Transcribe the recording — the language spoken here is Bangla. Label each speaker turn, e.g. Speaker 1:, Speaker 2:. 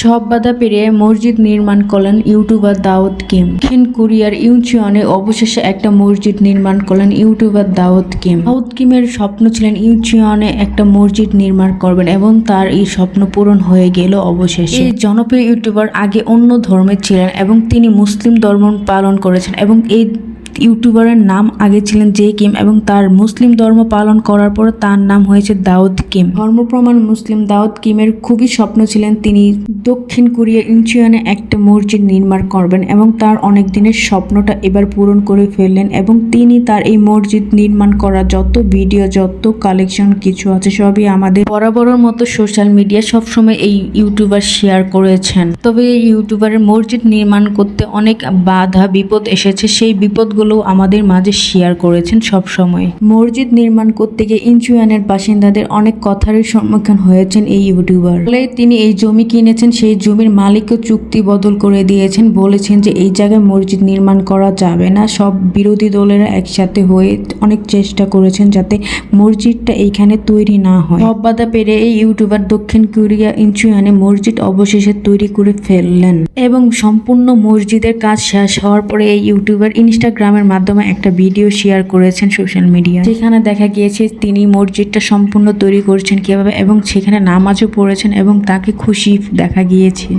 Speaker 1: সব বাধা পেরিয়ে মসজিদ নির্মাণ করলেন ইউটিউবার দাউদ কিম। দক্ষিণ কোরিয়ার ইউচিয়নে অবশেষে একটা মসজিদ নির্মাণ করলেন ইউটিউবার দাউদ কিম। দাউদ কিমের স্বপ্ন ছিলেন ইউচিয়নে একটা মসজিদ নির্মাণ করবেন এবং তার এই স্বপ্ন পূরণ হয়ে গেল অবশেষে। এই জনপ্রিয় ইউটিউবার আগে অন্য ধর্মের ছিলেন এবং তিনি মুসলিম ধর্ম পালন করেছেন এবং এই ইউটিউবারের নাম আগে ছিলেন জে কিম এবং তার মুসলিম ধর্ম পালন করার পর তার নাম হয়েছে দাউদ কিম। ধর্মপ্রমাণ মুসলিম দাউদ কিমের খুবই স্বপ্ন ছিলেন তিনি দক্ষিণ কোরিয়া ইঞ্চিয়নে একটা মসজিদ নির্মাণ করবেন এবং তার অনেক দিনের স্বপ্নটা এবার পূরণ করে ফেললেন এবং তিনি তার এই মসজিদ নির্মাণ করা যত ভিডিও, যত কালেকশন কিছু আছে সবই আমাদের বরাবরের মতো সোশ্যাল মিডিয়া সবসময় এই ইউটিউবার শেয়ার করেছেন। তবে এই ইউটিউবারের মসজিদ নির্মাণ করতে অনেক বাধা, বিপদ এসেছে। সেই বিপদগুলো আমাদের মাঝে শেয়ার করেছেন সব সময় মসজিদ নির্মাণ করতে গিয়ে ইনচুয়ানের বাসিন্দাদের অনেক কথারই সম্মুখীন হয়েছেন এই ইউটিউবার। ফলে তিনি এই জমি কিনেছেন, সেই জমির মালিককে চুক্তি বদল করে দিয়েছেন, বলেছেন যে এই জায়গায় মসজিদ নির্মাণ করা যাবে না। সব বিরোধী দলেরা একসাথে হয়ে অনেক চেষ্টা করেছেন যাতে মসজিদটা এইখানে তৈরি না হয়। সব বাধা পেরে এই ইউটিউবার দক্ষিণ কোরিয়া ইনচুয়ানে মসজিদ অবশেষে তৈরি করে ফেললেন এবং সম্পূর্ণ মসজিদের কাজ শেষ হওয়ার পরে এই ইউটিউবার ইনস্টাগ্রামের মাধ্যমে একটা ভিডিও শেয়ার করেছেন সোশ্যাল মিডিয়া সেখানে দেখা গিয়েছে তিনি মসজিদটা সম্পূর্ণ তৈরি করছেন কীভাবে এবং সেখানে নামাজও পড়েছেন এবং তাকে খুশি দেখা গিয়েছে।